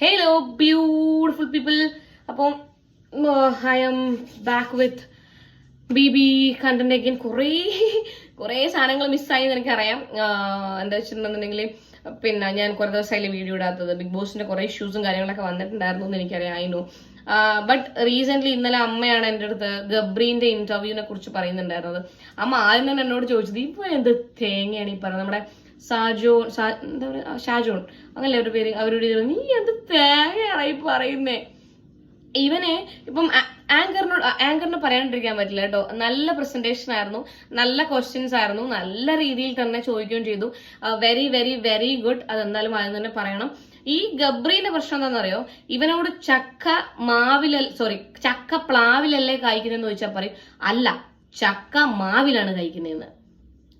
Hello beautiful people അപ്പം I am back with B B content again കുറേ കുറേ സാധനങ്ങൾ മിസ്സായി എന്ന് എനിക്കറിയാം. എന്താ വെച്ചിട്ടുണ്ടെന്നുണ്ടെങ്കിൽ പിന്നെ ഞാൻ കുറേ ദിവസമായില്ലേ വീഡിയോ ഇടാത്തത്. ബിഗ് ബോസിന്റെ കുറേ ഇഷ്യൂസും കാര്യങ്ങളൊക്കെ വന്നിട്ടുണ്ടായിരുന്നു എന്ന് എനിക്കറിയാം ഐ നോ ബട്ട് റീസെന്റ് ഇന്നലെ അമ്മയാണ് എന്റെ അടുത്ത് ഗബ്രീന്റെ ഇന്റർവ്യൂവിനെ കുറിച്ച് പറയുന്നുണ്ടായിരുന്നത്. അമ്മ ആദ്യം തന്നെ എന്നോട് ചോദിച്ചത് ഇപ്പൊ എന്ത് തേങ്ങയാണ് ഈ പറയുന്നത് നമ്മുടെ സാജോ സാ- എന്താ പറയുക ഷാജോൺ. അങ്ങനല്ലേ അവരുടെ പേര് അവരോട് നീ അത് തേങ്ങയാണ് ഈ പറയുന്നേ. ഇവനെ ഇപ്പം ആങ്കറിനോട് ആങ്കറിന് പറയാണ്ടിരിക്കാൻ പറ്റില്ല കേട്ടോ. നല്ല പ്രസന്റേഷൻ ആയിരുന്നു നല്ല ക്വസ്റ്റ്യൻസ് ആയിരുന്നു നല്ല രീതിയിൽ തന്നെ ചോദിക്കുകയും ചെയ്തു. വെരി വെരി വെരി ഗുഡ് അതെന്തായാലും ആദ്യം തന്നെ പറയണം. ഈ ഗബ്രീന്റെ പ്രശ്നം എന്താണെന്നറിയോ? ഇവനോട് ചക്ക മാവില സോറി ചക്ക പ്ലാവിലല്ലേ കായ്ക്കുന്നതെന്ന് ചോദിച്ചാൽ പറയും. അല്ല ചക്ക മാവിലാണ് കഴിക്കുന്നതെന്ന്.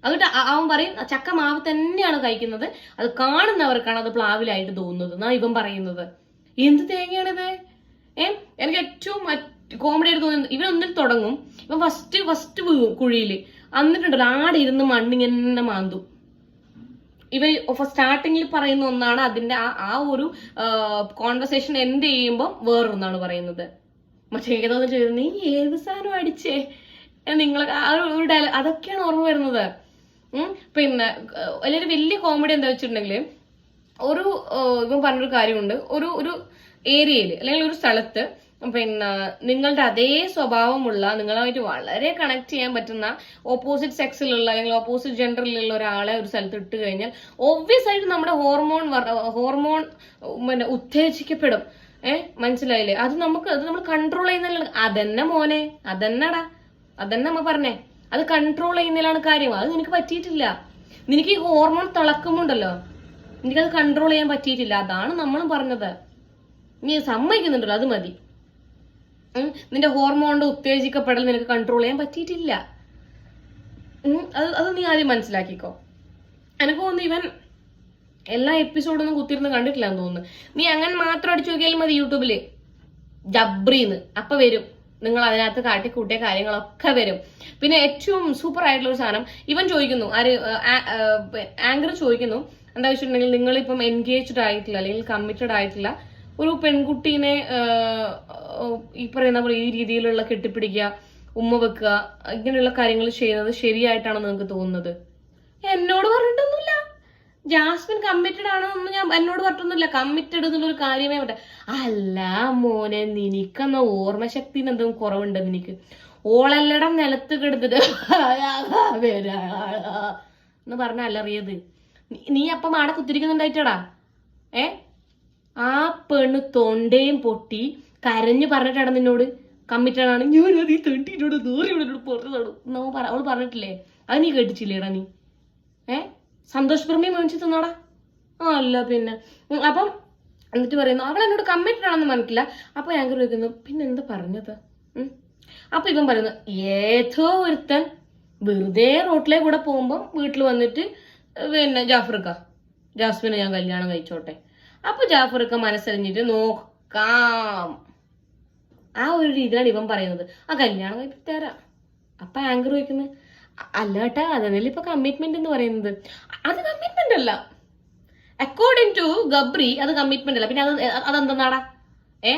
എന്നിട്ട് അവൻ പറയും ചക്ക മാവ് തന്നെയാണ് കഴിക്കുന്നത്. അത് കാണുന്നവർക്കാണ് അത് പ്ലാവിലായിട്ട് തോന്നുന്നത്. എന്നാ ഇവൻ പറയുന്നത്. എന്ത് തേങ്ങയാണിത്? ഏ? എനിക്ക് ഏറ്റവും കോമഡി ആയിട്ട് തോന്നുന്നത് ഒന്നിൽ തുടങ്ങും. ഇവൻ ഫസ്റ്റ് ഫസ്റ്റ് കുഴിയിൽ എന്നിട്ടുണ്ടല്ലോ ആടെ ഇരുന്ന് മണ്ണിങ്ങനെ മാന്തും. ഇവ സ്റ്റാർട്ടിങ്ങിൽ പറയുന്ന ഒന്നാണ് അതിന്റെ ആ ആ ഒരു കോൺവെർസേഷൻ എൻഡ് ചെയ്യുമ്പോൾ വേറൊന്നാണ് പറയുന്നത്. മറ്റേ ഏതോന്ന് ചോദിച്ചത് നീ ഏത് സാധനം അടിച്ചേ? നിങ്ങൾ ആ ഒരു- ഡയലോഗ് അതൊക്കെയാണ് ഓർമ്മ വരുന്നത്. പിന്നെ വലിയൊരു വലിയ കോമഡി എന്താ വെച്ചിട്ടുണ്ടെങ്കിൽ ഒരു ഇപ്പം പറഞ്ഞൊരു കാര്യമുണ്ട്. ഒരു ഒരു ഏരിയയിൽ അല്ലെങ്കിൽ ഒരു സ്ഥലത്ത് പിന്നെ നിങ്ങളുടെ അതേ സ്വഭാവമുള്ള നിങ്ങളുമായിട്ട് വളരെ കണക്ട് ചെയ്യാൻ പറ്റുന്ന ഓപ്പോസിറ്റ് സെക്സിലുള്ള അല്ലെങ്കിൽ ഓപ്പോസിറ്റ് ജെൻഡറിലുള്ള ഒരാളെ ഒരു സ്ഥലത്ത് ഇട്ട് കഴിഞ്ഞാൽ ഒബ്വിയസ് ആയിട്ട് നമ്മുടെ ഹോർമോൺ ഹോർമോൺ പിന്നെ ഉത്തേജിക്കപ്പെടും. ഏഹ് മനസ്സിലായില്ലേ? അത് നമുക്ക് അത് നമ്മൾ കൺട്രോൾ ചെയ്യുന്നില്ല അതെന്നെ മോനെ അതന്നെടാ അതെന്നെ നമ്മ പറഞ്ഞേ. അത് കൺട്രോൾ ചെയ്യുന്നതിലാണ് കാര്യം. അത് നിനക്ക് പറ്റിയിട്ടില്ല. നിനക്ക് ഈ ഹോർമോൺ തിളക്കുമുണ്ടല്ലോ. നിനക്കത് കൺട്രോൾ ചെയ്യാൻ പറ്റിയിട്ടില്ല. അതാണ് നമ്മളും പറഞ്ഞത്. നീ സമ്മതിക്കുന്നുണ്ടല്ലോ അത് മതി. നിന്റെ ഹോർമോണിന്റെ ഉത്തേജിക്കപ്പെടൽ നിനക്ക് കൺട്രോൾ ചെയ്യാൻ പറ്റിയിട്ടില്ല. അത് അത് നീ ആദ്യം മനസ്സിലാക്കിക്കോ. എനിക്ക് തോന്നുന്നു ഇവൻ എല്ലാ എപ്പിസോഡൊന്നും കുത്തിരുന്ന് കണ്ടിട്ടില്ല എന്ന് തോന്നുന്നു. നീ അങ്ങനെ മാത്രം അടിച്ചു നോക്കിയാലും മതി യൂട്യൂബിൽ. ജബ്രീന്ന്. അപ്പൊ വരും. നിങ്ങൾ അതിനകത്ത് കാട്ടിക്കൂട്ടിയ കാര്യങ്ങളൊക്കെ വരും. പിന്നെ ഏറ്റവും സൂപ്പർ ആയിട്ടുള്ള ഒരു സാധനം ഇവൻ ചോദിക്കുന്നു ആര് ആങ്കർ ചോദിക്കുന്നു എന്താ വെച്ചിട്ടുണ്ടെങ്കിൽ നിങ്ങളിപ്പം എൻഗേജ്ഡ് ആയിട്ടില്ല അല്ലെങ്കിൽ കമ്മിറ്റഡ് ആയിട്ടില്ല ഒരു പെൺകുട്ടീനെ ഈ പറയുന്ന പോലെ ഈ രീതിയിലുള്ള കെട്ടിപ്പിടിക്കുക ഉമ്മ വെക്കുക ഇങ്ങനെയുള്ള കാര്യങ്ങൾ ചെയ്യുന്നത് ശരിയായിട്ടാണോ നിങ്ങൾക്ക് തോന്നുന്നത്? എന്നോട് ജാസ്മിൻ കമ്മിറ്റഡ് ആണെന്നൊന്നും ഞാൻ എന്നോട് പറഞ്ഞിട്ടൊന്നുമില്ല. കമ്മിറ്റഡ് എന്നുള്ളൊരു കാര്യമേ പറ്റ അല്ല മോനെ നിനക്കെന്ന ഓർമ്മശക്തിന് എന്തും കുറവുണ്ട് നിനക്ക്. ഓളെല്ലടം നിലത്ത് കിടന്നിട്ട് എന്ന് പറഞ്ഞ അല്ലറിയത് നീ- അപ്പം ആടെ കുത്തിരിക്കുന്നുണ്ടായിട്ടടാ? ഏ? ആ പെണ്ണ് തൊണ്ടയും പൊട്ടി കരഞ്ഞു പറഞ്ഞിട്ടാണ് നിന്നോട് കമ്മിറ്റഡ് ആണ് ഞാൻ ഈ തെണ്ടിനോട് ദൂരം പുറത്തു തൊടും അവൾ പറഞ്ഞിട്ടില്ലേ? അത് നീ കേട്ടിട്ടില്ലേടാ നീ? ഏ? സന്തോഷ് പ്രമി തന്നോടാ. ആ അല്ല പിന്നെ. അപ്പം എന്നിട്ട് പറയുന്നു അവൾ എന്നോട് കമ്മിറ്റഡ് ആണെന്ന് മനസ്സില്ല അപ്പൊ ഞാൻ ചോദിക്കുന്നു പിന്നെ എന്ത് പറഞ്ഞത്? അപ്പൊ ഇവൻ പറയുന്നു ഏതോ ഒരുത്തൻ വെറുതെ റോട്ടിലെ കൂടെ പോകുമ്പോൾ വീട്ടിൽ വന്നിട്ട് പിന്നെ ജാഫർക്ക ജാസ്മിനെ ഞാൻ കല്യാണം കഴിച്ചോട്ടെ. അപ്പൊ ജാഫർക്ക മനസ്സറിഞ്ഞിട്ട് നോക്കാം. ആ ഒരു രീതിയിലാണ് ഇവൻ പറയുന്നത്. ആ കല്യാണം കഴിപ്പിച്ച് തരാം. അപ്പൊ ആങ്കർ ചോദിക്കുന്നത് "അ- അല്ല കേട്ടാ അതല്ലേ ഇപ്പൊ കമ്മിറ്റ്മെന്റ് എന്ന് പറയുന്നത്. അത് കമ്മിറ്റ്മെന്റ് അല്ല. അക്കോർഡിംഗ് ടു ഗബ്രി അത് കമ്മിറ്റ്മെന്റ് അല്ല. പിന്നെ അത് അതെന്താടാ ഏ?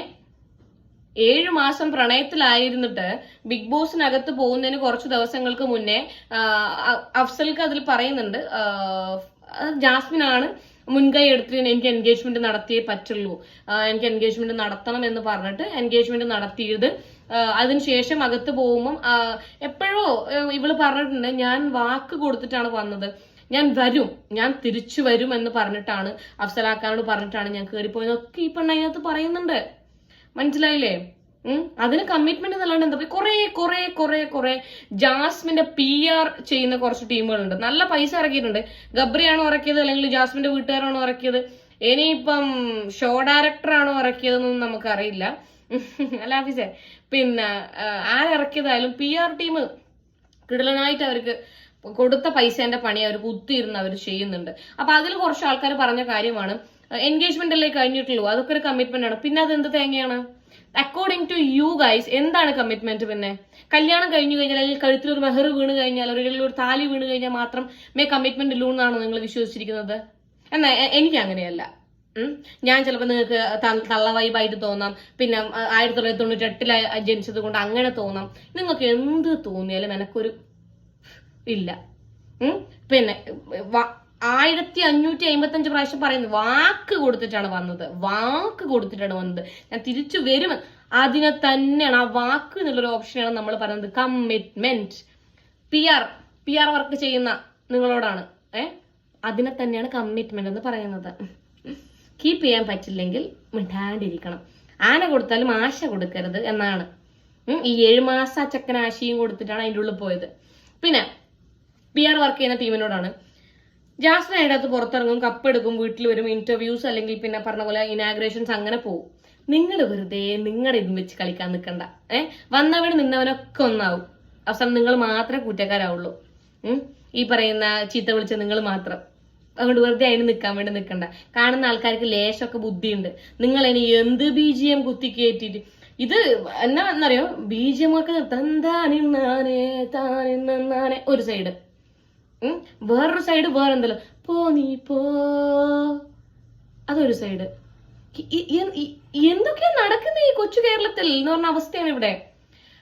ഏഴു മാസം പ്രണയത്തിലായിരുന്നിട്ട് ബിഗ് ബോസിനകത്ത് പോകുന്നതിന് കുറച്ച് ദിവസങ്ങൾക്ക് മുന്നേ അഫ്സൽക്ക് അതിൽ പറയുന്നുണ്ട് ജാസ്മിൻ ആണ് മുൻകൈ എടുത്തിട്ട് എനിക്ക് എൻഗേജ്മെന്റ് നടത്തിയേ പറ്റുള്ളൂ. എനിക്ക് എൻഗേജ്മെന്റ് നടത്തണം എന്ന് പറഞ്ഞിട്ട് എൻഗേജ്മെന്റ് നടത്തിയത്. അതിനുശേഷം അകത്ത് പോകുമ്പം എപ്പോഴോ ഇവൾ പറഞ്ഞിട്ടുണ്ട് ഞാൻ വാക്ക് കൊടുത്തിട്ടാണ് വന്നത്. ഞാൻ വരും. ഞാൻ തിരിച്ചു വരും എന്ന് പറഞ്ഞിട്ടാണ് അഫ്സലാക്കാനോട് പറഞ്ഞിട്ടാണ് ഞാൻ കയറിപ്പോയതൊക്കെ ഈ പെണ്ണ അതിനകത്ത് പറയുന്നുണ്ട്. മനസ്സിലായില്ലേ? അതിന് കമ്മിറ്റ്മെന്റ് എന്നല്ലാണ്ട് എന്താ പറയുക കുറെ കുറെ കുറെ കുറെ ജാസ്മിന്റെ പി ആർ ചെയ്യുന്ന കുറച്ച് ടീമുകളുണ്ട്. നല്ല പൈസ ഇറക്കിയിട്ടുണ്ട്. ഗബ്രിയാണോ ഇറക്കിയത്? അല്ലെങ്കിൽ ജാസ്മിന്റെ വീട്ടുകാരാണോ ഇറക്കിയത്? ഇനിയിപ്പം ഷോ ഡയറക്ടറാണോ ഇറക്കിയതെന്നൊന്നും നമുക്കറിയില്ല. അല്ല ഓഫീസേ പിന്നെ ആരിറക്കിയതായാലും പി ആർ ടീം കിടലനായിട്ട് അവർക്ക് കൊടുത്ത പൈസേന്റെ പണി അവർ കുത്തിയിരുന്ന് അവർ ചെയ്യുന്നുണ്ട്. അപ്പൊ അതിൽ കുറച്ച് ആൾക്കാർ പറഞ്ഞ കാര്യമാണ്. എൻഗേജ്മെന്റ് അല്ലേ കഴിഞ്ഞിട്ടുള്ളൂ. അതൊക്കെ ഒരു കമ്മിറ്റ്മെന്റ് ആണ്. പിന്നെ അത് എന്ത് തേങ്ങയാണ്? അക്കോർഡിംഗ് ടു യു ഗൈസ് എന്താണ് കമ്മിറ്റ്മെന്റ് പിന്നെ? കല്യാണം കഴിഞ്ഞു കഴിഞ്ഞാൽ അല്ലെങ്കിൽ കഴുത്തിൽ ഒരു മെഹർ വീണ് കഴിഞ്ഞാൽ അല്ലെങ്കിൽ ഒരു താലി വീണ് കഴിഞ്ഞാൽ മാത്രം മേ കമ്മിറ്റ്മെന്റ് ഇല്ലൂ എന്നാണോ നിങ്ങൾ വിശ്വസിച്ചിരിക്കുന്നത്? എന്നാ എനിക്ക് അങ്ങനെയല്ല. ഞാൻ ചിലപ്പോൾ നിങ്ങൾക്ക് തള്ള വൈബായിട്ട് തോന്നാം. പിന്നെ ആയിരത്തി തൊള്ളായിരത്തി തൊണ്ണൂറ്റി എട്ടിൽ ജനിച്ചത് കൊണ്ട് അങ്ങനെ തോന്നാം. നിങ്ങൾക്ക് എന്ത് തോന്നിയാലും എനക്കൊരു ഇല്ല. പിന്നെ ആയിരത്തി അഞ്ഞൂറ്റി അമ്പത്തി അഞ്ച് പ്രാവശ്യം പറയുന്നത് വാക്ക് കൊടുത്തിട്ടാണ് വന്നത്. വാക്ക് കൊടുത്തിട്ടാണ് വന്നത്. ഞാൻ തിരിച്ചു വരും. അതിനെ തന്നെയാണ് ആ വാക്ക് എന്നുള്ളൊരു ഓപ്ഷനാണ് നമ്മൾ പറയുന്നത്. Commitment P R P R work ചെയ്യുന്ന നിങ്ങളോടാണ്. ഏ? അതിനെ തന്നെയാണ് കമ്മിറ്റ്മെന്റ് എന്ന് പറയുന്നത്. കീപ്പ് ചെയ്യാൻ പറ്റില്ലെങ്കിൽ മിണ്ടാണ്ടിരിക്കണം. ആന കൊടുത്താലും ആശ കൊടുക്കരുത് എന്നാണ്. ഈ ഏഴ് മാസം ആ ചക്കൻ ആശയും കൊടുത്തിട്ടാണ് അതിന്റെ ഉള്ളിൽ പോയത്. പിന്നെ പി ആർ വർക്ക് ചെയ്യുന്ന ടീമിനോടാണ് ജാസ്മിൻ അതിന്റെ അകത്ത് പുറത്തിറങ്ങും കപ്പെടുക്കും വീട്ടിൽ വരും ഇന്റർവ്യൂസ് അല്ലെങ്കിൽ പിന്നെ പറഞ്ഞ പോലെ ഇനാഗ്രേഷൻസ് അങ്ങനെ പോകും നിങ്ങൾ വെറുതെ നിങ്ങളുടെ ഇതും വെച്ച് കളിക്കാൻ നിൽക്കണ്ട ഏഹ് വന്നവൻ നിന്നവനൊക്കെ ഒന്നാവും. അവസാനം നിങ്ങൾ മാത്രമേ കുറ്റക്കാരാവുള്ളൂ. ഈ പറയുന്ന ചീത്ത വിളിച്ച നിങ്ങൾ മാത്രം. അതുകൊണ്ട് വെറുതെ അതിന് നിൽക്കാൻ വേണ്ടി നിൽക്കണ്ട കാണുന്ന ആൾക്കാർക്ക് ലേശമൊക്കെ ബുദ്ധിയുണ്ട്. നിങ്ങൾ ഇനി എന്ത് ബി ജി എം കുത്തി കയറ്റിട്ട് ഇത് എന്നാ എന്നറിയോ? ബി ജി എം ഒക്കെ നിർത്താൻ താനെ താനെ ഒരു സൈഡ്. വേറൊരു സൈഡ് വേറെ എന്തല്ലോ പോ നീ പോ. അതൊരു സൈഡ് എന്തൊക്കെയാ നടക്കുന്ന ഈ കൊച്ചു കേരളത്തിൽ എന്ന് പറഞ്ഞ അവസ്ഥയാണ് ഇവിടെ.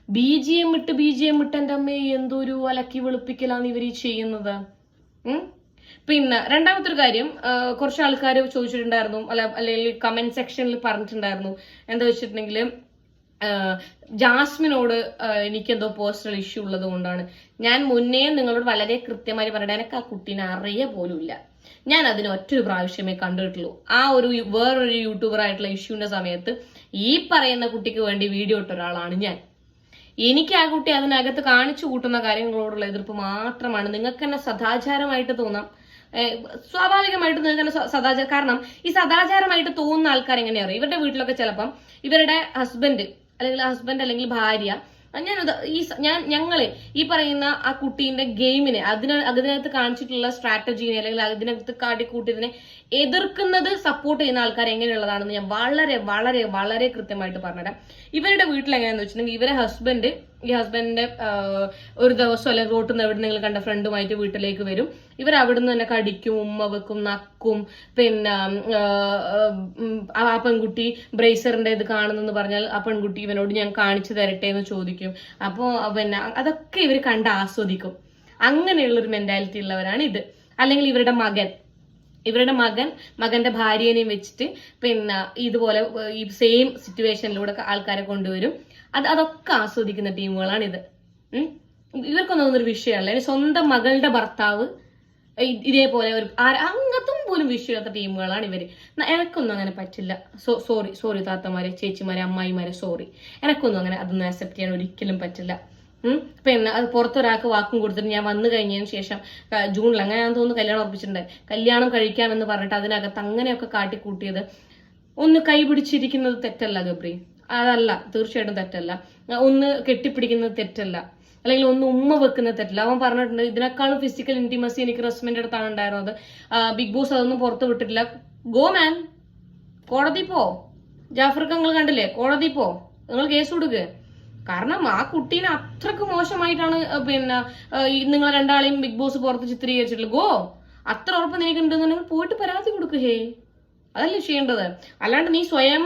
ബി ജി എം ഇട്ട് ബി ജി എം ഇട്ട് എന്റെ അമ്മയെ എന്തൊരു അലക്കി വെളുപ്പിക്കലാണ് ഇവർ ഈ ചെയ്യുന്നത്. പിന്നെ രണ്ടാമത്തെ ഒരു കാര്യം കുറച്ച് ആൾക്കാർ ചോദിച്ചിട്ടുണ്ടായിരുന്നു അല്ല അല്ലെങ്കിൽ കമന്റ് സെക്ഷനിൽ പറഞ്ഞിട്ടുണ്ടായിരുന്നു. എന്താ വെച്ചിട്ടുണ്ടെങ്കിൽ ജാസ്മിനോട് എനിക്കെന്തോ പേഴ്സണൽ ഇഷ്യൂ ഉള്ളത് കൊണ്ടാണ്. ഞാൻ മുന്നേ നിങ്ങളോട് വളരെ കൃത്യമായി പറയട്ടെ എനിക്ക് ആ കുട്ടീനെ അറിയ പോലുമില്ല ഞാൻ അതിന് ഒറ്റൊരു പ്രാവശ്യമേ കണ്ടിട്ടുള്ളൂ. ആ ഒരു വേറൊരു യൂട്യൂബർ ആയിട്ടുള്ള ഇഷ്യൂവിന്റെ സമയത്ത് ഈ പറയുന്ന കുട്ടിക്ക് വേണ്ടി വീഡിയോ ഇട്ട ഒരാളാണ് ഞാൻ. എനിക്ക് ആ കുട്ടി അതിനകത്ത് കാണിച്ചു കൂട്ടുന്ന കാര്യങ്ങളോടുള്ള എതിർപ്പ് മാത്രമാണ്. നിങ്ങൾക്ക് തന്നെ സദാചാരമായിട്ട് തോന്നാം. സ്വാഭാവികമായിട്ട് നിങ്ങൾക്ക് സദാചാരം കാരണം ഈ സദാചാരമായിട്ട് തോന്നുന്ന ആൾക്കാർ എങ്ങനെയാ അറിയോ? ഇവരുടെ വീട്ടിലൊക്കെ ചിലപ്പം ഇവരുടെ ഹസ്ബൻഡ് അല്ലെങ്കിൽ ഹസ്ബൻഡ് അല്ലെങ്കിൽ ഭാര്യ ഞാൻ ഈ ഞാൻ ഞങ്ങളെ ഈ പറയുന്ന ആ കുട്ടീന്റെ ഗെയിമിനെ അതിന് അതിനകത്ത് കാണിച്ചിട്ടുള്ള സ്ട്രാറ്റജീനെ അല്ലെങ്കിൽ അതിനകത്ത് കാട്ടിക്കൂട്ടിയതിനെ എതിർക്കുന്നത് സപ്പോർട്ട് ചെയ്യുന്ന ആൾക്കാർ എങ്ങനെയുള്ളതാണെന്ന് ഞാൻ വളരെ വളരെ വളരെ കൃത്യമായിട്ട് പറഞ്ഞുതരാം. ഇവരുടെ വീട്ടിൽ എങ്ങനെയാന്ന് വെച്ചിട്ടുണ്ടെങ്കിൽ ഇവരെ ഹസ്ബൻഡ് ഈ ഹസ്ബൻഡിന്റെ ഒരു ദിവസം അല്ലെങ്കിൽ റോട്ടിൽ നിന്ന് എവിടെ നിങ്ങൾ കണ്ട ഫ്രണ്ടുമായിട്ട് വീട്ടിലേക്ക് വരും. ഇവർ അവിടുന്ന് തന്നെ കടിക്കും ഉമ്മ വെക്കും നക്കും പിന്നെ ആ, പെൺകുട്ടി ബ്രേസറിന്റെ ഇത് കാണുന്നെന്ന് പറഞ്ഞാൽ ആ പെൺകുട്ടി ഇവനോട് ഞാൻ കാണിച്ചു തരട്ടെ എന്ന് ചോദിക്കും. അപ്പോൾ പിന്നെ അതൊക്കെ ഇവർ കണ്ട് ആസ്വദിക്കും. അങ്ങനെയുള്ളൊരു മെന്റാലിറ്റി ഉള്ളവരാണ് ഇത്. അല്ലെങ്കിൽ ഇവരുടെ മകൻ. ഇവരുടെ മകൻ മകന്റെ ഭാര്യേനെയും വെച്ചിട്ട് പിന്നെ ഇതുപോലെ ഈ സെയിം സിറ്റുവേഷനിലൂടെ ആൾക്കാരെ കൊണ്ടുവരും. അത് അതൊക്കെ ആസ്വദിക്കുന്ന ടീമുകളാണ് ഇത്. ഇവർക്കൊന്നും ഒരു വിഷയമല്ല. സ്വന്തം മകളുടെ ഭർത്താവ് ഇതേപോലെ ഒരു അങ്ങനത്തും പോലും വിഷയമില്ലാത്ത ടീമുകളാണ് ഇവർ. എനക്കൊന്നും അങ്ങനെ പറ്റില്ല. സോ സോറി സോറി താത്തമാരെ ചേച്ചിമാരെ അമ്മായിമാരെ സോറി എനക്കൊന്നും അങ്ങനെ അതൊന്നും അക്സെപ്റ്റ് ചെയ്യാൻ ഒരിക്കലും പറ്റില്ല. പിന്നെ അത് പുറത്തൊരാൾക്ക് വാക്കും കൊടുത്തിട്ട് ഞാൻ വന്നു കഴിഞ്ഞതിന് ശേഷം ജൂണിൽ അങ്ങനെ ഞാൻ തോന്നുന്നു കല്യാണം ഉറപ്പിച്ചിട്ടുണ്ട്. കല്യാണം കഴിക്കാമെന്ന് പറഞ്ഞിട്ട് അതിനകത്ത് അങ്ങനെയൊക്കെ കാട്ടിക്കൂട്ടിയത്. ഒന്ന് കൈപിടിച്ചിരിക്കുന്നത് തെറ്റല്ല ഗബ്രി. അതല്ല തീർച്ചയായിട്ടും തെറ്റല്ല. ഒന്ന് കെട്ടിപ്പിടിക്കുന്നത് തെറ്റല്ല. അല്ലെങ്കിൽ ഒന്ന് ഉമ്മ വെക്കുന്നത് തെറ്റില്ല. അവൻ പറഞ്ഞിട്ടുണ്ട് ഇതിനേക്കാളും ഫിസിക്കൽ ഇന്റിമസി എനിക്ക് റെസ്മെന്റ് അടുത്താണ് ഉണ്ടായിരുന്നത്. ബിഗ് ബോസ് അതൊന്നും പുറത്ത് വിട്ടിട്ടില്ല. ഗോ മാൻ കോടതി പോ. ജാഫർക്ക് നിങ്ങൾ കണ്ടില്ലേ? കോടതി പോ. നിങ്ങൾ കേസ് കൊടുക്കുക കാരണം ആ കുട്ടീനെ അത്രയ്ക്ക് മോശമായിട്ടാണ് പിന്നെ നിങ്ങൾ രണ്ടാളെയും ബിഗ് ബോസ് പുറത്ത് ചിത്രീകരിച്ചിട്ടുള്ളത്. ഗോ അത്ര ഉറപ്പ് നിനക്കുണ്ടെന്നുണ്ടെങ്കിൽ പോയിട്ട് പരാതി കൊടുക്കു ഹേ. അതല്ലേ ചെയ്യേണ്ടത്. അല്ലാണ്ട് നീ സ്വയം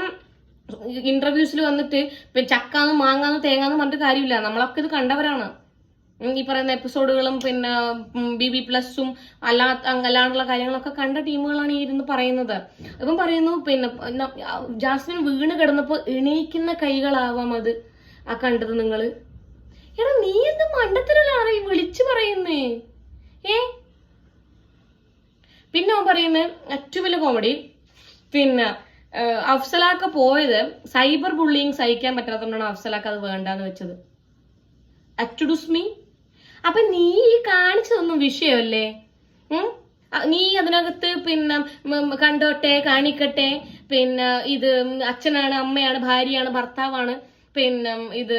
ഇന്റർവ്യൂസിൽ വന്നിട്ട് പിന്നെ ചക്കാന്ന് മാങ്ങാന്ന് തേങ്ങാന്ന് പറഞ്ഞിട്ട് കാര്യമില്ല. നമ്മളൊക്കെ ഇത് കണ്ടവരാണ്. ഈ പറയുന്ന എപ്പിസോഡുകളും പിന്നെ ബി ബി പ്ലസും അല്ലാത്ത അല്ലാണ്ടുള്ള കാര്യങ്ങളൊക്കെ കണ്ട ടീമുകളാണ് ഈ ഇരുന്ന് പറയുന്നത്. ഇപ്പം പറയുന്നു പിന്നെ ജാസ്മിൻ വീണ് കിടന്നപ്പോൾ എണീക്കുന്ന കൈകളാവാം അത്. ആ കണ്ടത് നിങ്ങൾ? എടാ നീ എന്ത് മണ്ടത്തരലാണ് വിളിച്ചു പറയുന്നേ? ഏ? പിന്നെ അവൻ പറയുന്നത് ഏറ്റവും വലിയ കോമഡി പിന്നെ അഫ്സലാക്ക പോയത് സൈബർ ബുള്ളിങ് സഹിക്കാൻ പറ്റാത്തതുകൊണ്ടാണ് അഫ്സലാക്ക അത് വേണ്ടാന്ന് വെച്ചത്. അറ്റുഡുസ്മി അപ്പൊ നീ ഈ കാണിച്ചതൊന്നും വിഷയമല്ലേ? നീ അതിനകത്ത് പിന്നെ കണ്ടോട്ടെ കാണിക്കട്ടെ. പിന്നെ ഇത് അച്ഛനാണ് അമ്മയാണ് ഭാര്യയാണ് ഭർത്താവാണ്. പിന്നെ ഇത്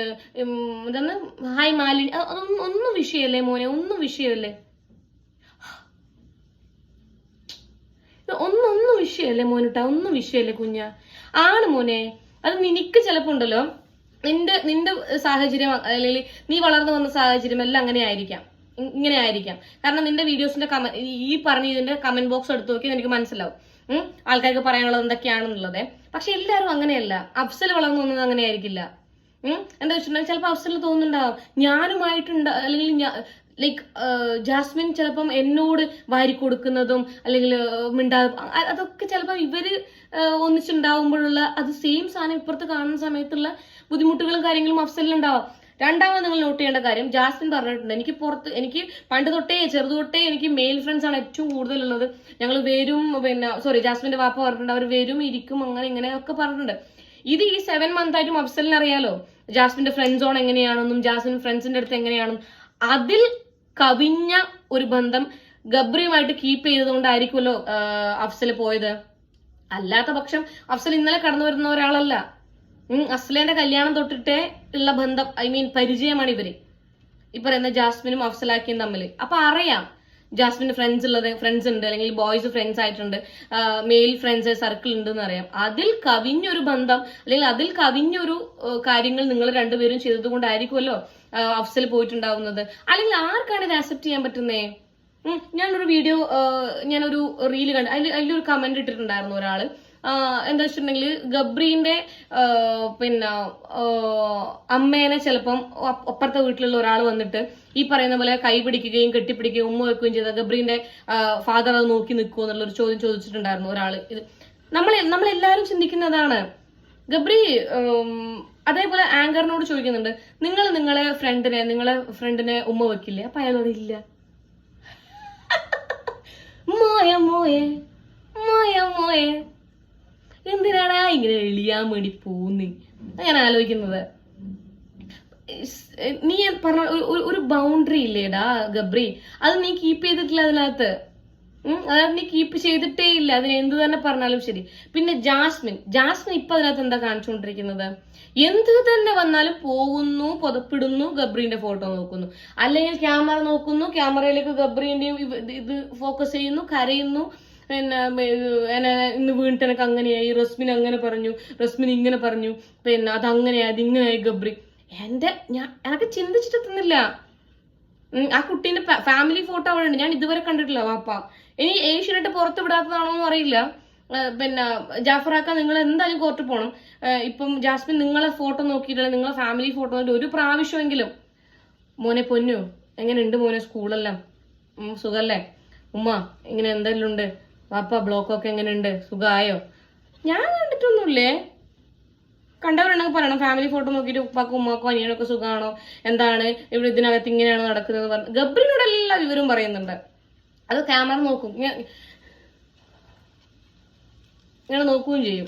ഇതെന്ന് ഹായ് മാലിനി. അതൊന്നും ഒന്നും വിഷയമല്ലേ മോനെ? ഒന്നും വിഷയമല്ലേ ഒന്നും ഒന്നും വിഷയമല്ലേ മോനുട്ടാ? ഒന്നും വിഷയമല്ലേ കുഞ്ഞ? ആണ് മോനെ. അത് നിനക്ക് ചിലപ്പോ ഉണ്ടല്ലോ. നിന്റെ നിന്റെ സാഹചര്യം അല്ലെങ്കിൽ നീ വളർന്നു വന്ന സാഹചര്യം എല്ലാം അങ്ങനെ ആയിരിക്കാം. ഇങ്ങനെ ആയിരിക്കാം. കാരണം നിന്റെ വീഡിയോസിന്റെ കമ ഈ പറഞ്ഞ ഇതിന്റെ കമന്റ് ബോക്സ് എടുത്തു നോക്കി എനിക്ക് മനസ്സിലാവും. ആൾക്കാർക്ക് പറയാനുള്ളത് എന്തൊക്കെയാണെന്നുള്ളത്. പക്ഷെ എല്ലാവരും അങ്ങനെയല്ല. അഫ്സൽ വളർന്നു വന്നത് അങ്ങനെ ആയിരിക്കില്ല ഉം, എന്താ വെച്ചിട്ടുണ്ടെങ്കിൽ ചിലപ്പോൾ അവസരം തോന്നുന്നുണ്ടാവും. ഞാനുമായിട്ടുണ്ട് അല്ലെങ്കിൽ ലൈക്ക് ജാസ്മിൻ ചിലപ്പം എന്നോട് വാരി കൊടുക്കുന്നതും അല്ലെങ്കിൽ മിണ്ടാ അതൊക്കെ ചിലപ്പോൾ ഇവർ ഒന്നിച്ചുണ്ടാവുമ്പോഴുള്ള അത് സെയിം സാധനം ഇപ്പുറത്ത് കാണുന്ന സമയത്തുള്ള ബുദ്ധിമുട്ടുകളും കാര്യങ്ങളും അഫ്സലിനുണ്ടാവും രണ്ടാമത് നിങ്ങൾ നോട്ട് ചെയ്യേണ്ട കാര്യം ജാസ്മിൻ പറഞ്ഞിട്ടുണ്ട് എനിക്ക് പുറത്ത് എനിക്ക് പണ്ട് തൊട്ടേ ചെറുത് തൊട്ടേ എനിക്ക് മെയിൽ ഫ്രണ്ട്സ് ആണ് ഏറ്റവും കൂടുതലുള്ളത്. ഞങ്ങൾ വരും പിന്നെ സോറി ജാസ്മിന്റെ വാപ്പ പറഞ്ഞിട്ടുണ്ട് അവർ വരും ഇരിക്കും അങ്ങനെ ഇങ്ങനെ ഒക്കെ പറഞ്ഞിട്ടുണ്ട്. ഇത് ഈ സെവൻ മന്ത് ആയിട്ടും അഫ്സലിന് അറിയാലോ? ജാസ്മിന്റെ ഫ്രണ്ട് സോൺ എങ്ങനെയാണെന്നും ജാസ്മിൻ ഫ്രണ്ട്സിന്റെ അടുത്ത് എങ്ങനെയാണെന്നും. അതിൽ കവിഞ്ഞ ഒരു ബന്ധം ഗബ്രിയുമായിട്ട് കീപ്പ് ചെയ്തതുകൊണ്ടായിരിക്കുമല്ലോ അഫ്സൽ പോയത്. അല്ലാത്ത പക്ഷം അഫ്സൽ ഇന്നലെ കടന്നു വരുന്ന ഒരാളല്ല. അഫ്സലേന്റെ കല്യാണം തൊട്ടിട്ടേ ഉള്ള ബന്ധം ഐ മീൻ പരിചയമാണ് ഇവർ. ഈ പറയുന്ന ജാസ്മിനും അഫ്സലാക്കിയും തമ്മിൽ അപ്പൊ അറിയാം ജാസ്മിന്റെ ഫ്രണ്ട്സ് ഉള്ളത് ഫ്രണ്ട്സ് ഉണ്ട് അല്ലെങ്കിൽ ബോയ്സ് ഫ്രണ്ട്സ് ആയിട്ടുണ്ട് മെയിൽ ഫ്രണ്ട്സ് സർക്കിൾ ഉണ്ട് എന്ന് അറിയാം. അതിൽ കവിഞ്ഞൊരു ബന്ധം അല്ലെങ്കിൽ അതിൽ കവിഞ്ഞൊരു കാര്യങ്ങൾ നിങ്ങൾ രണ്ടുപേരും ചെയ്തതുകൊണ്ടായിരിക്കുമല്ലോ അഫ്സൽ പോയിട്ടുണ്ടാവുന്നത്. അല്ലെങ്കിൽ ആർക്കാണ് ഇത് ആക്സെപ്റ്റ് ചെയ്യാൻ പറ്റുന്നേ? ഞാനൊരു വീഡിയോ ഞാനൊരു റീൽ കണ്ട് അതിൽ അതിലൊരു കമന്റ് ഇട്ടിട്ടുണ്ടായിരുന്നു ഒരാൾ. എന്താ വെച്ചിട്ടുണ്ടെങ്കിൽ ഗബ്രീന്റെ പിന്നെ അമ്മേനെ ചിലപ്പം അപ്പ- അപ്പുറത്തെ വീട്ടിലുള്ള ഒരാൾ വന്നിട്ട് ഈ പറയുന്ന പോലെ കൈ പിടിക്കുകയും കെട്ടിപ്പിടിക്കുകയും ഉമ്മ വെക്കുകയും ചെയ്ത ഗബ്രീന്റെ ഫാദർ അത് നോക്കി നിൽക്കുമോ എന്നുള്ളൊരു ചോദ്യം ചോദിച്ചിട്ടുണ്ടായിരുന്നു ഒരാൾ. ഇത് നമ്മൾ നമ്മളെല്ലാവരും ചിന്തിക്കുന്നതാണ്. ഗബ്രി അതേപോലെ ആങ്കറിനോട് ചോദിക്കുന്നുണ്ട് നിങ്ങൾ നിങ്ങളെ ഫ്രണ്ടിനെ നിങ്ങളെ ഫ്രണ്ടിനെ ഉമ്മ വെക്കില്ലേ? അപ്പൊ അയാളോട് ഇല്ല. മോയ മോയെ മോയ മോയെ. എന്തിനാടാ ഇങ്ങനെ എളിയാൻ വേണ്ടി പോകുന്നു ഞാൻ ആലോചിക്കുന്നത്. നീ പറഞ്ഞ ഒരു- ബൗണ്ടറി ഇല്ലേടാ ഗബ്രി. അത് നീ കീപ്പ് ചെയ്തിട്ടില്ല അതിനകത്ത്. അതായത് നീ കീപ്പ് ചെയ്തിട്ടേ ഇല്ല. അതിന് എന്ത് തന്നെ പറഞ്ഞാലും ശരി. പിന്നെ ജാസ്മിൻ. ജാസ്മിൻ ഇപ്പൊ അതിനകത്ത് എന്താ കാണിച്ചുകൊണ്ടിരിക്കുന്നത്? എന്ത് തന്നെ വന്നാലും പോകുന്നു പുതപ്പിടുന്നു ഗബ്രീന്റെ ഫോട്ടോ നോക്കുന്നു. അല്ലെങ്കിൽ ക്യാമറ നോക്കുന്നു ക്യാമറയിലേക്ക് ഗബ്രീന്റെയും ഇത് ഫോക്കസ് ചെയ്യുന്നു കരയുന്നു. എന്നെ ഇന്ന് വീണിട്ട് എനിക്ക് അങ്ങനെയായി റസ്മിൻ അങ്ങനെ പറഞ്ഞു റസ്മിൻ ഇങ്ങനെ പറഞ്ഞു പിന്നെ അത് അങ്ങനെയായി അത് ഇങ്ങനെയായി ഗബ്രി. എന്റെ ഞാൻ എനിക്ക് ചിന്തിച്ചിട്ടെത്തുന്നില്ല ആ കുട്ടീന്റെ ഫാമിലി ഫോട്ടോ അവിടെ ഉണ്ട്. ഞാൻ ഇതുവരെ കണ്ടിട്ടില്ല വാപ്പ. ഇനി ഏഷ്യനായിട്ട് പുറത്ത് വിടാത്തതാണോ എന്ന് അറിയില്ല പിന്നെ ജാഫറാക്ക നിങ്ങൾ എന്തായാലും കോർട്ട് പോകണം ഇപ്പം ജാസ്മിൻ നിങ്ങളെ ഫോട്ടോ നോക്കിയിട്ടില്ല നിങ്ങളെ ഫാമിലി ഫോട്ടോ ഒരു പ്രാവശ്യമെങ്കിലും. മോനെ പൊന്നു എങ്ങനെയുണ്ട് മോനെ സ്കൂളെല്ലാം? സുഖല്ലേ? ഉമ്മ ഇങ്ങനെ എന്തെല്ലാം ഉണ്ട്? വാപ്പ ബ്ലോക്കൊക്കെ എങ്ങനെയുണ്ട്? സുഖമായോ ഞാൻ കണ്ടിട്ടൊന്നുമില്ലേ? കണ്ടവരുണ്ടെങ്കിൽ പറയണം. ഫാമിലി ഫോട്ടോ നോക്കിയിട്ട് ഉപ്പാക്കും ഉമ്മാക്കും അനിയനൊക്കെ സുഖമാണോ എന്താണ്? ഇവിടെ ഇതിനകത്ത് ഇങ്ങനെയാണ് നടക്കുന്നത് പറഞ്ഞു ഗബ്രിനോട് എല്ലാ വിവരവും പറയുന്നുണ്ട്. അത് ക്യാമറ നോക്കും. ഇങ്ങനെ നോക്കുകയും ചെയ്യും.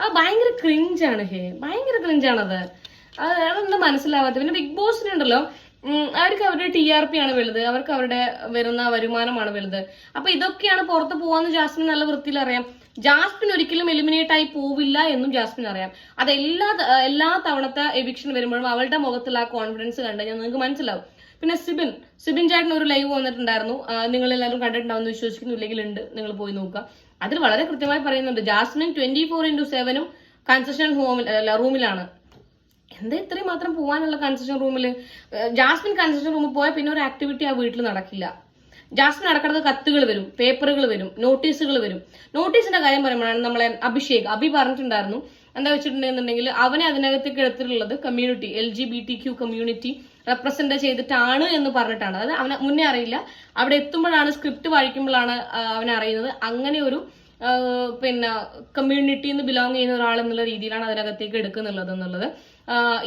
അത് ഭയങ്കര ക്രിഞ്ചാണ് ഹേ. ഭയങ്കര ക്രിഞ്ചാണത് അത് അതൊന്നും മനസ്സിലാവാത്ത പിന്നെ ബിഗ് ബോസിനുണ്ടല്ലോ. അവർക്ക് അവരുടെ ടി ആർ പി ആണ് വലുത്. അവർക്ക് അവരുടെ വരുന്ന വരുമാനമാണ് വലുത്. അപ്പൊ ഇതൊക്കെയാണ് പുറത്ത് പോവാന്ന് ജാസ്മിൻ നല്ല വൃത്തിയിൽ അറിയാം. ജാസ്മിൻ ഒരിക്കലും എലിമിനേറ്റ് ആയി പോവില്ല എന്നും ജാസ്മിൻ അറിയാം. അത് എല്ലാ എല്ലാ തവണത്തെ എവിക്ഷൻ വരുമ്പോഴും അവളുടെ മുഖത്തുള്ള ആ കോൺഫിഡൻസ് കണ്ട് ഞാൻ നിങ്ങൾക്ക് മനസ്സിലാവും. പിന്നെ സിബിൻ സിബിൻ ചേട്ടൻ ഒരു ലൈവ് വന്നിട്ടുണ്ടായിരുന്നു. നിങ്ങൾ എല്ലാവരും കണ്ടിട്ടുണ്ടാവുമെന്ന് വിശ്വസിക്കുന്നു. ഇല്ലെങ്കിൽ ഉണ്ട്. നിങ്ങൾ പോയി നോക്കുക. അതിൽ വളരെ കൃത്യമായി പറയുന്നുണ്ട്. ജാസ്മിൻ ട്വന്റി ഫോർ ഇന്റു സെവനും കൺസെഷൻ ഹോമിൽ റൂമിലാണ് എന്താ ഇത്രയും മാത്രം പോകാനുള്ള കൺസെഷൻ റൂമിൽ ജാസ്മിൻ കൺസെഷൻ റൂമിൽ പോയാൽ പിന്നെ ഒരു ആക്ടിവിറ്റി ആ വീട്ടിൽ നടക്കില്ല. ജാസ്മിൻ അടക്കടക്ക് കത്തുകൾ വരും പേപ്പറുകൾ വരും നോട്ടീസുകൾ വരും. നോട്ടീസിന്റെ കാര്യം പറയുമ്പോഴാണ് നമ്മളെ അഭിഷേക് അഭി പറഞ്ഞിട്ടുണ്ടായിരുന്നു. എന്താ വെച്ചിട്ടുണ്ടെന്നുണ്ടെങ്കിൽ അവനെ അതിനകത്തേക്ക് എടുത്തിട്ടുള്ളത് community L G B T Q community represent ചെയ്തിട്ടാണ് എന്ന് പറഞ്ഞിട്ടാണ്. അതായത് അവനെ മുന്നേ അറിയില്ല. അവിടെ എത്തുമ്പോഴാണ് സ്ക്രിപ്റ്റ് വായിക്കുമ്പോഴാണ് അവനെ അറിയുന്നത്. അങ്ങനെ ഒരു പിന്നെ കമ്മ്യൂണിറ്റിന്ന് ബിലോങ് ചെയ്യുന്ന ഒരാൾ എന്നുള്ള രീതിയിലാണ് അതിനകത്തേക്ക് എടുക്കുന്നുള്ളത് എന്നുള്ളത്.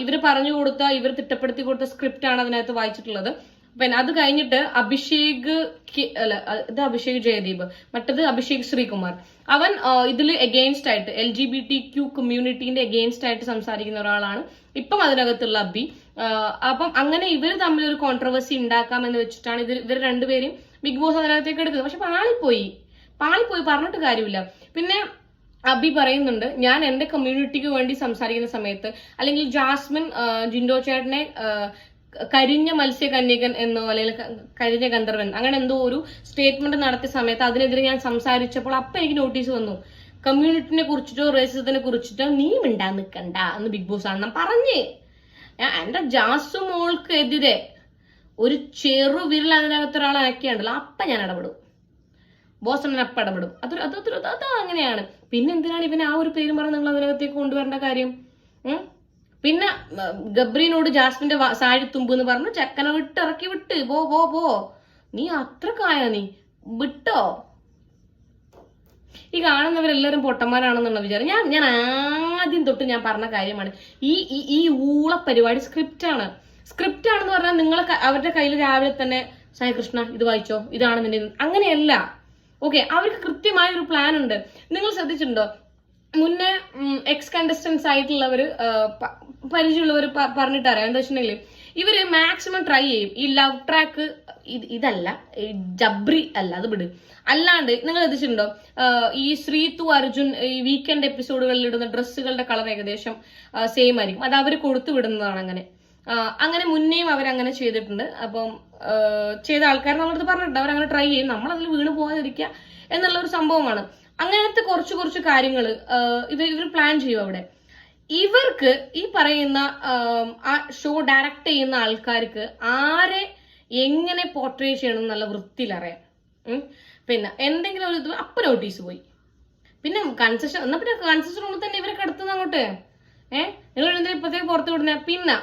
ഇവർ പറഞ്ഞു കൊടുത്ത ഇവർ തിട്ടപ്പെടുത്തി കൊടുത്ത സ്ക്രിപ്റ്റ് ആണ് അതിനകത്ത് വായിച്ചിട്ടുള്ളത്. പിന്നെ അത് കഴിഞ്ഞിട്ട് അഭിഷേക് അല്ല ഇത് അഭിഷേക് ജയദീപ് മറ്റത് അഭിഷേക് ശ്രീകുമാർ. അവൻ ഇതിൽ എഗെയിൻസ്റ്റ് ആയിട്ട് L G B T Q കമ്മ്യൂണിറ്റീന്റെ against ആയിട്ട് സംസാരിക്കുന്ന ഒരാളാണ്. ഇപ്പം അതിനകത്തുള്ള അബി. അപ്പം അങ്ങനെ ഇവർ തമ്മിൽ ഒരു കോൺട്രവേഴ്സി ഉണ്ടാക്കാം എന്ന് വെച്ചിട്ടാണ് ഇത് ഇവർ രണ്ടുപേരും ബിഗ് ബോസ് അതിനകത്തേക്ക് എടുക്കുന്നത്. പക്ഷെ പാളിപ്പോയി പാളിപ്പോയി പറഞ്ഞിട്ട് കാര്യമില്ല. പിന്നെ അബി പറയുന്നുണ്ട് ഞാൻ എന്റെ കമ്മ്യൂണിറ്റിക്ക് വേണ്ടി സംസാരിക്കുന്ന സമയത്ത് അല്ലെങ്കിൽ ജാസ്മിൻ ജിൻഡോ ചേട്ടനെ കരിഞ്ഞ മത്സ്യകന്യകൻ എന്നോ അല്ലെങ്കിൽ കരിഞ്ഞ ഗന്ധർവൻ അങ്ങനെ എന്തോ ഒരു സ്റ്റേറ്റ്മെന്റ് നടത്തിയ സമയത്ത് അതിനെതിരെ ഞാൻ സംസാരിച്ചപ്പോൾ അപ്പൊ എനിക്ക് നോട്ടീസ് വന്നു. കമ്മ്യൂണിറ്റിനെ കുറിച്ചിട്ടോ റേസിസത്തിനെ കുറിച്ചിട്ടോ നീ മിണ്ടാൻ നിൽക്കണ്ട എന്ന് ബിഗ് ബോസ് ആണ് പറഞ്ഞേ. എന്റെ ജാസു മോൾക്ക് എതിരെ ഒരു ചെറു വിരൽ അതിനകത്ത് ഒരാൾ അപ്പൊ ഞാൻ ഇടപെടും. ബോസ് ഉടനെ അപ്പം ഇടപെടും അതൊരു അതൊരു അത് അങ്ങനെയാണ്. പിന്നെ എന്തിനാണ് ഇവൻ ആ ഒരു പേര് പറഞ്ഞ് നിങ്ങൾ അതിനകത്തേക്ക് കൊണ്ടുവരേണ്ട കാര്യം? പിന്നെ ഗബ്രീനോട് ജാസ്മിന്റെ സാരി തുമ്പ് എന്ന് പറഞ്ഞു ചെക്കനെ വിട്ട് ഇറക്കി വിട്ട് പോ പോ പോ. നീ അത്ര അത്രക്കായ നീ? വിട്ടോ? ഈ കാണുന്നവരെല്ലാവരും പൊട്ടന്മാരാണെന്നുള്ള വിചാരം. ഞാൻ ഞാൻ ആദ്യം തൊട്ട് ഞാൻ പറഞ്ഞ കാര്യമാണ്. ഈ ഈ ഊള പരിപാടി സ്ക്രിപ്റ്റ് ആണ് സ്ക്രിപ്റ്റ് ആണെന്ന് പറഞ്ഞാൽ നിങ്ങളെ അവരുടെ കയ്യിൽ രാവിലെ തന്നെ സായി കൃഷ്ണ ഇത് വായിച്ചോ? ഇതാണ് നിന്റെ അങ്ങനെയല്ല. ഓക്കെ അവർക്ക് കൃത്യമായ ഒരു പ്ലാൻ ഉണ്ട്. നിങ്ങൾ ശ്രദ്ധിച്ചിട്ടുണ്ടോ? മുന്നേ എക്സ് കണ്ടസ്റ്റൻസ് ആയിട്ടുള്ളവർ പരിചയമുള്ളവർ പറഞ്ഞിട്ടറിയാം എന്താ വെച്ചിട്ടുണ്ടെങ്കിൽ ഇവർ മാക്സിമം ട്രൈ ചെയ്യും. ഈ ലവ് ട്രാക്ക് ഇതല്ല ജബ്രി അല്ല അത് വിട്. അല്ലാണ്ട് നിങ്ങൾ ശ്രദ്ധിച്ചിട്ടുണ്ടോ? ഈ ശ്രീതു അർജുൻ ഈ വീക്കെൻഡ് എപ്പിസോഡുകളിൽ ഇടുന്ന ഡ്രസ്സുകളുടെ കളർ ഏകദേശം സെയിം ആയിരിക്കും. അത് അവർ കൊടുത്തു വിടുന്നതാണ് അങ്ങനെ. അങ്ങനെ മുന്നേയും അവരങ്ങനെ ചെയ്തിട്ടുണ്ട്. അപ്പം ചെയ്ത ആൾക്കാർ നമ്മളടുത്ത് പറഞ്ഞിട്ടുണ്ട്. അവരങ്ങനെ ട്രൈ ചെയ്യും. നമ്മൾ അതിൽ വീണ് പോകാതിരിക്കുക എന്നുള്ള ഒരു സംഭവമാണ്. അങ്ങനത്തെ കുറച്ച് കുറച്ച് കാര്യങ്ങൾ ഇവർ ഇവർ പ്ലാൻ ചെയ്യും അവിടെ. ഇവർക്ക് ഈ പറയുന്ന ആ ഷോ ഡയറക്റ്റ് ചെയ്യുന്ന ആൾക്കാർക്ക് ആരെ എങ്ങനെ പോർട്രേറ്റ് ചെയ്യണം എന്നുള്ള വൃത്തിയിൽ അറിയാം പിന്നെ എന്തെങ്കിലും ഒരു അപ്പൊ നോട്ടീസ് പോയി. പിന്നെ കൺസെഷൻ എന്നാ പിന്നെ കൺസെഷൻ റൂമിൽ തന്നെ ഇവരെ കിടത്തുന്ന അങ്ങോട്ട്. ഏഹ് നിങ്ങൾ എന്തിനാ ഇപ്പത്തേക്ക് പുറത്ത് വിടുന്ന? പിന്നെ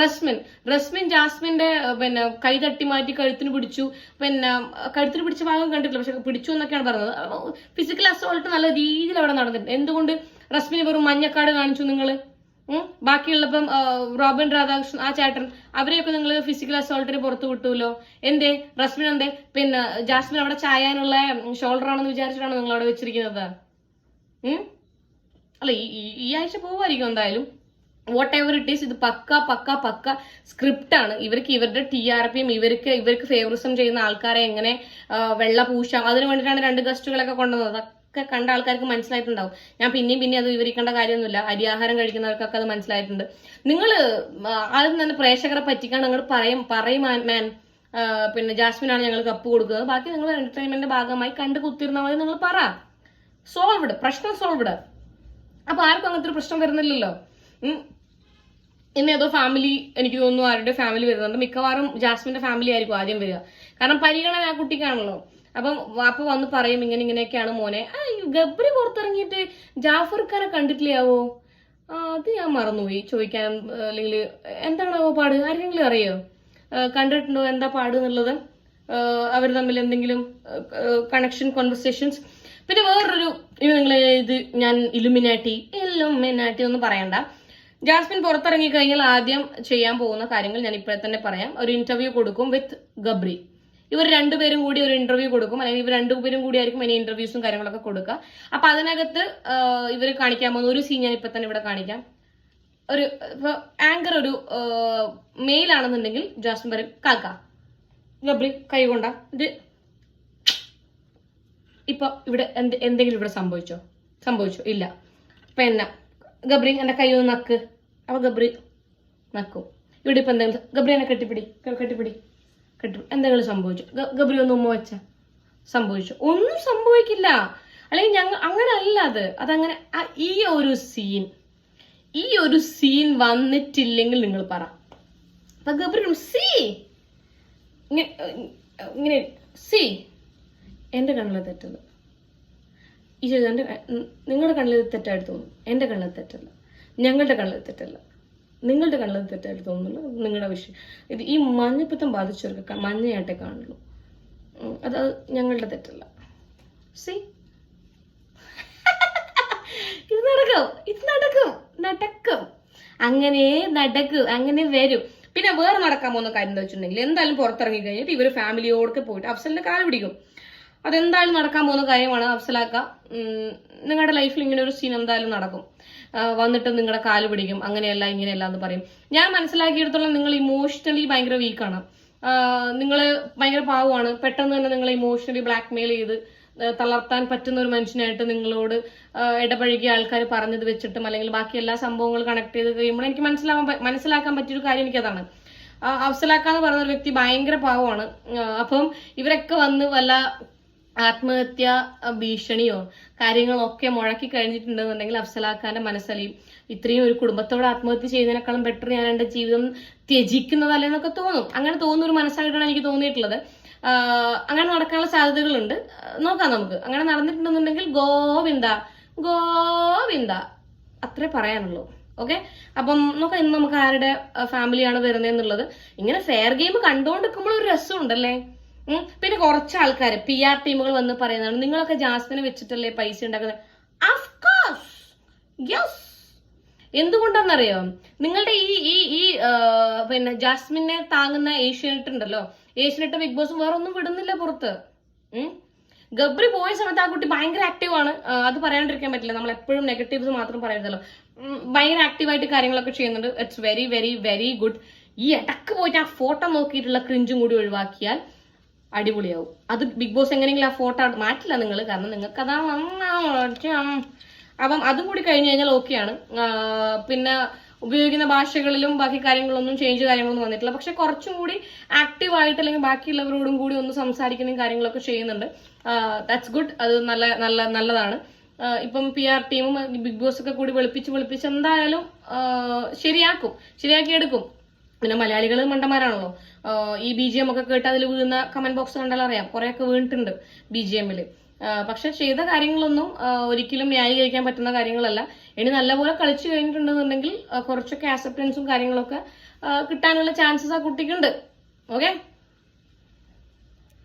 റസ്മിൻ. റസ്മിൻ ജാസ്മിന്റെ പിന്നെ കൈ തട്ടി മാറ്റി കഴുത്തിന് പിടിച്ചു. പിന്നെ കഴുത്തിന് പിടിച്ച ഭാഗം കണ്ടിട്ടില്ല പക്ഷെ പിടിച്ചു എന്നൊക്കെയാണ് പറഞ്ഞത്. ഫിസിക്കൽ അസോൾട്ട് നല്ല രീതിയിൽ അവിടെ നടന്നിട്ടുണ്ട്. എന്തുകൊണ്ട് റസ്മിന് വെറും മഞ്ഞക്കാട് കാണിച്ചു നിങ്ങൾ ബാക്കിയുള്ളപ്പം റോബിൻ രാധാകൃഷ്ണൻ ആ ചേട്ടൻ അവരെയൊക്കെ നിങ്ങൾ ഫിസിക്കൽ അസോൾട്ടിന് പുറത്തു വിട്ടുല്ലോ എന്തേ? റസ്മിൻ എന്തേ? പിന്നെ ജാസ്മിൻ അവിടെ ചായാനുള്ള ഷോൾഡർ ആണെന്ന് വിചാരിച്ചിട്ടാണ് നിങ്ങൾ അവിടെ വെച്ചിരിക്കുന്നത് അല്ല ഈ ആഴ്ച പോവായിരിക്കും എന്തായാലും. വാട്ട് എവർ ഇറ്റ് ഈസ് ഇത് പക്ക പക്ക പക്ക സ്ക്രിപ്റ്റ് ആണ്. ഇവർക്ക് ഇവരുടെ ടി ആർ പിയും ഇവർക്ക് ഇവർക്ക് ഫേവറിസം ചെയ്യുന്ന ആൾക്കാരെ എങ്ങനെ വെള്ള പൂശാം. അതിന് വേണ്ടിയിട്ടാണ് രണ്ട് ഗസ്റ്റുകളൊക്കെ കൊണ്ടുവന്നത്. അതൊക്കെ കണ്ട ആൾക്കാർക്ക് മനസ്സിലായിട്ടുണ്ടാവും. ഞാൻ പിന്നെയും പിന്നെ അത് വിവരിക്കേണ്ട കാര്യമൊന്നുമില്ല. അരിയാഹാരം കഴിക്കുന്നവർക്കൊക്കെ അത് മനസ്സിലായിട്ടുണ്ട്. നിങ്ങൾ ആദ്യം തന്നെ പ്രേക്ഷകരെ പറ്റിക്കാൻ നിങ്ങൾ പറയും പറയും മാൻ പിന്നെ ജാസ്മിനാണ് ഞങ്ങൾ കപ്പ് കൊടുക്കുന്നത്. ബാക്കി നിങ്ങൾ എന്റർടൈൻമെന്റിന്റെ ഭാഗമായി കണ്ട് കുത്തിരുന്നാൽ മതി നിങ്ങൾ പറ. സോൾവ്ഡ് പ്രശ്നം സോൾവ്ഡ് അപ്പൊ ആർക്കും അങ്ങനത്തെ ഒരു പ്രശ്നം വരുന്നില്ലല്ലോ. ഉം. ഇന്ന് ഏതോ ഫാമിലി എനിക്ക് തോന്നുന്നു ആരുടെ ഫാമിലി വരുന്നുണ്ട്. മിക്കവാറും ജാസ്മിന്റെ ഫാമിലി ആയിരിക്കും ആദ്യം വരിക. കാരണം പരിഗണന ആ കുട്ടിക്കാണല്ലോ. അപ്പം വാപ്പ വന്ന് പറയും ഇങ്ങനെ ഇങ്ങനെയൊക്കെയാണ് മോനെ. ആ ഗബ്രി പുറത്തിറങ്ങിയിട്ട് ജാഫർക്കാരെ കണ്ടിട്ടില്ലാവോ അത് ഞാൻ മറന്നുപോയി ചോദിക്കാൻ അല്ലെങ്കിൽ എന്താണാവോ പാട്? ആരെങ്കിലും അറിയോ? കണ്ടിട്ടുണ്ടോ എന്താ പാട് എന്നുള്ളത്? അവർ തമ്മിൽ എന്തെങ്കിലും കണക്ഷൻ കോൺവെർസേഷൻസ് പിന്നെ വേറൊരു ഇത് നിങ്ങൾ ഇത് ഞാൻ ഇലുമിനാട്ടി ഇലുമിനാട്ടി ഒന്നും പറയണ്ട. ജാസ്മിൻ പുറത്തിറങ്ങി കഴിഞ്ഞാൽ ആദ്യം ചെയ്യാൻ പോകുന്ന കാര്യങ്ങൾ ഞാൻ ഇപ്പോഴെ തന്നെ പറയാം. ഒരു ഇന്റർവ്യൂ കൊടുക്കും വിത്ത് ഗബ്രി. ഇവർ രണ്ടുപേരും കൂടി ഒരു ഇന്റർവ്യൂ കൊടുക്കും. അല്ലെങ്കിൽ ഇവർ രണ്ടുപേരും കൂടി ആയിരിക്കും ഇനി ഇന്റർവ്യൂസും കാര്യങ്ങളൊക്കെ കൊടുക്കുക. അപ്പൊ അതിനകത്ത് ഇവർ കാണിക്കാൻ പോകുന്ന ഒരു സീൻ ഞാൻ ഇപ്പൊ തന്നെ ഇവിടെ കാണിക്കാം. ഒരു ഇപ്പൊ ആങ്കർ ഒരു മെയിൽ ആണെന്നുണ്ടെങ്കിൽ ജാസ്മിൻ പറയും കാക്ക ഗബ്രി കൈകൊണ്ട ഇപ്പൊ ഇവിടെ എന്തെങ്കിലും ഇവിടെ സംഭവിച്ചോ? സംഭവിച്ചോ? ഇല്ല. പിന്നെ ഗബ്രി എന്റെ കൈ ഒന്ന് നക്ക്. അപ്പൊ ഗബ്രി നക്കും. ഇവിടെ ഇപ്പൊ എന്തെങ്കിലും ഗബ്രി എന്നെ കെട്ടിപ്പിടി. കെട്ടിപ്പിടി. കെട്ടി എന്തെങ്കിലും സംഭവിച്ചു? ഗബ്രി ഒന്ന് ഉമ്മ വെച്ച. സംഭവിച്ചു. ഒന്നും സംഭവിക്കില്ല. അല്ലെങ്കിൽ ഞങ്ങൾ അങ്ങനെ അല്ല അത്. അതങ്ങനെ ഈ ഒരു സീൻ ഈ ഒരു സീൻ വന്നിട്ടില്ലെങ്കിൽ നിങ്ങൾ പറ. അപ്പൊ ഗബ്രി സി. ഇങ്ങനെ സി. എന്റെ കണ്ണിലെ തെറ്റല്ല ഈ ചെയ്ത എന്റെ നിങ്ങളുടെ കണ്ണിൽ തെറ്റായിട്ട് തോന്നും എന്റെ കണ്ണിൽ തെറ്റല്ല. ഞങ്ങളുടെ കണ്ണിൽ തെറ്റല്ല. നിങ്ങളുടെ കണ്ണിൽ തെറ്റായിട്ട് തോന്നുന്നില്ല. നിങ്ങളുടെ വിഷയം ഇത് ഈ മഞ്ഞപ്പിത്തം ബാധിച്ചവർക്ക് മഞ്ഞയായിട്ടേ കാണുള്ളൂ. അത് ഞങ്ങളുടെ തെറ്റല്ല. സി ഇത് നടക്കും. ഇത് നടക്കും. നടക്കും. അങ്ങനെ നടക്കും. അങ്ങനെ വരും. പിന്നെ വേറെ നടക്കാൻ പോകുന്ന കാര്യം എന്താ വെച്ചിട്ടുണ്ടെങ്കിൽ എന്തായാലും പുറത്തിറങ്ങി കഴിഞ്ഞിട്ട് ഇവർ ഫാമിലിയോടൊക്കെ പോയിട്ട് അഫ്സലിന്റെ കാൽ പിടിക്കും. അതെന്തായാലും നടക്കാൻ പോകുന്ന കാര്യമാണ് അഫ്സലാക്ക. നിങ്ങളുടെ ലൈഫിൽ ഇങ്ങനെ ഒരു സീൻ എന്തായാലും നടക്കും. വന്നിട്ട് നിങ്ങളുടെ കാൽ പിടിക്കും. അങ്ങനെയല്ല ഇങ്ങനെയല്ല എന്ന് പറയും. ഞാൻ മനസ്സിലാക്കിയെടുത്തോളം നിങ്ങൾ ഇമോഷണലി ഭയങ്കര വീക്കാണ് നിങ്ങൾ ഭയങ്കര പാവമാണ്. പെട്ടെന്ന് തന്നെ നിങ്ങൾ ഇമോഷണലി ബ്ലാക്ക്മെയിൽ ചെയ്ത് തളർത്താൻ പറ്റുന്ന ഒരു മനുഷ്യനായിട്ട് നിങ്ങളോട് ഇടപഴകിയ ആൾക്കാർ പറഞ്ഞത് വെച്ചിട്ടും അല്ലെങ്കിൽ ബാക്കി എല്ലാ സംഭവങ്ങളും കണക്ട് ചെയ്ത് കഴിയുമ്പോൾ എനിക്ക് മനസ്സിലാവാൻ മനസ്സിലാക്കാൻ പറ്റിയൊരു കാര്യം എനിക്കതാണ്. അഫ്സലാക്ക എന്ന് പറയുന്ന ഒരു വ്യക്തി ഭയങ്കര പാവമാണ്. അപ്പം ഇവരൊക്കെ വന്ന് വല്ല ആത്മഹത്യ ഭീഷണിയോ കാര്യങ്ങളോ ഒക്കെ മുഴക്കി കഴിഞ്ഞിട്ടുണ്ടെന്നുണ്ടെങ്കിൽ അഫ്സലാഖാന്റെ മനസ്സലിയും. ഇത്രയും ഒരു കുടുംബത്തോട് ആത്മഹത്യ ചെയ്യുന്നതിനേക്കാളും ബെറ്റർ ഞാൻ എന്റെ ജീവിതം ത്യജിക്കുന്നതല്ലെന്നൊക്കെ തോന്നും. അങ്ങനെ തോന്നുന്ന ഒരു മനസ്സായിട്ടാണ് എനിക്ക് തോന്നിയിട്ടുള്ളത്. അങ്ങനെ നടക്കാനുള്ള സാധ്യതകളുണ്ട്. നോക്കാം നമുക്ക്. അങ്ങനെ നടന്നിട്ടുണ്ടെന്നുണ്ടെങ്കിൽ ഗോവിന്ദ ഗോവിന്ദ. അത്രേ പറയാനുള്ളൂ. ഓക്കെ? അപ്പം നോക്കാം ഇന്ന് നമുക്ക് ആരുടെ ഫാമിലിയാണ് വരുന്നത് എന്നുള്ളത് ഇങ്ങനെ ഫെയർ ഗെയിം കണ്ടുകൊണ്ടിരിക്കുമ്പോൾ ഒരു രസമുണ്ടല്ലേ. പിന്നെ കുറച്ച് ആൾക്കാർ പി ആർ ടീമുകൾ വന്ന് പറയുന്നതാണ്. നിങ്ങളൊക്കെ ജാസ്മിനെ വെച്ചിട്ടല്ലേ പൈസ ഉണ്ടാക്കുന്നത്? അഫ്കോഴ്സ് യെസ് എന്തുകൊണ്ടാണെന്നറിയോ? നിങ്ങളുടെ ഈ ഈ ഈ പിന്നെ ജാസ്മിനെ താങ്ങുന്ന ഏഷ്യനെട്ട് ഉണ്ടല്ലോ. ഏഷ്യനെട്ട് ബിഗ് ബോസ് വേറെ ഒന്നും വിടുന്നില്ല പുറത്ത്. ഗബ്രി പോയ സമയത്ത് ആ കുട്ടി ഭയങ്കര ആക്റ്റീവാണ് അത് പറയാണ്ടിരിക്കാൻ പറ്റില്ല. നമ്മൾ എപ്പോഴും നെഗറ്റീവ്സ് മാത്രം പറയരുതല്ലോ. ഭയങ്കര ആക്റ്റീവായിട്ട് കാര്യങ്ങളൊക്കെ ചെയ്യുന്നുണ്ട്. It's very very very good ഈ ഇടയ്ക്ക് പോയിട്ട് ആ ഫോട്ടോ നോക്കിയിട്ടുള്ള ക്രിഞ്ചും കൂടി ഒഴിവാക്കിയാൽ അടിപൊളിയാവും. അത് ബിഗ് ബോസ് എങ്ങനെയെങ്കിലും ആ ഫോട്ടോ മാറ്റില്ല നിങ്ങൾ കാരണം നിങ്ങൾക്ക് അതാ അപ്പം അതും കൂടി കഴിഞ്ഞു കഴിഞ്ഞാൽ ഓക്കെയാണ് പിന്നെ ഉപയോഗിക്കുന്ന ഭാഷകളിലും ബാക്കി കാര്യങ്ങളൊന്നും ചേഞ്ച് കാര്യങ്ങളൊന്നും വന്നിട്ടില്ല. പക്ഷെ കുറച്ചും കൂടി ആക്റ്റീവായിട്ട് അല്ലെങ്കിൽ ബാക്കിയുള്ളവരോടും കൂടി ഒന്ന് സംസാരിക്കുന്നതും കാര്യങ്ങളൊക്കെ ചെയ്യുന്നുണ്ട്. ദാറ്റ്സ് ഗുഡ് അത് നല്ല നല്ല നല്ലതാണ്. ഇപ്പം പി ആർ ടീമും ബിഗ് ബോസ് ഒക്കെ കൂടി വെളുപ്പിച്ച് വെളുപ്പിച്ച് എന്തായാലും ശരിയാക്കും ശരിയാക്കി. എടുക്കും പിന്നെ മലയാളികൾ മണ്ടന്മാരാണല്ലോ. ഈ ബി ജി എം ഒക്കെ കേട്ട് അതിൽ വീഴുന്ന കമന്റ് ബോക്സ് കണ്ടാൽ അറിയാം. കുറെയൊക്കെ വീണിട്ടുണ്ട് ബി ജി എമ്മിൽ പക്ഷെ ചെയ്ത കാര്യങ്ങളൊന്നും ഒരിക്കലും ന്യായീകരിക്കാൻ പറ്റുന്ന കാര്യങ്ങളല്ല. ഇനി നല്ലപോലെ കളിച്ചു കഴിഞ്ഞിട്ടുണ്ടെന്നുണ്ടെങ്കിൽ കുറച്ചൊക്കെ ആക്സെപ്റ്റൻസും കാര്യങ്ങളൊക്കെ കിട്ടാനുള്ള ചാൻസസ് ആ കുട്ടിക്കുണ്ട് ഓക്കെ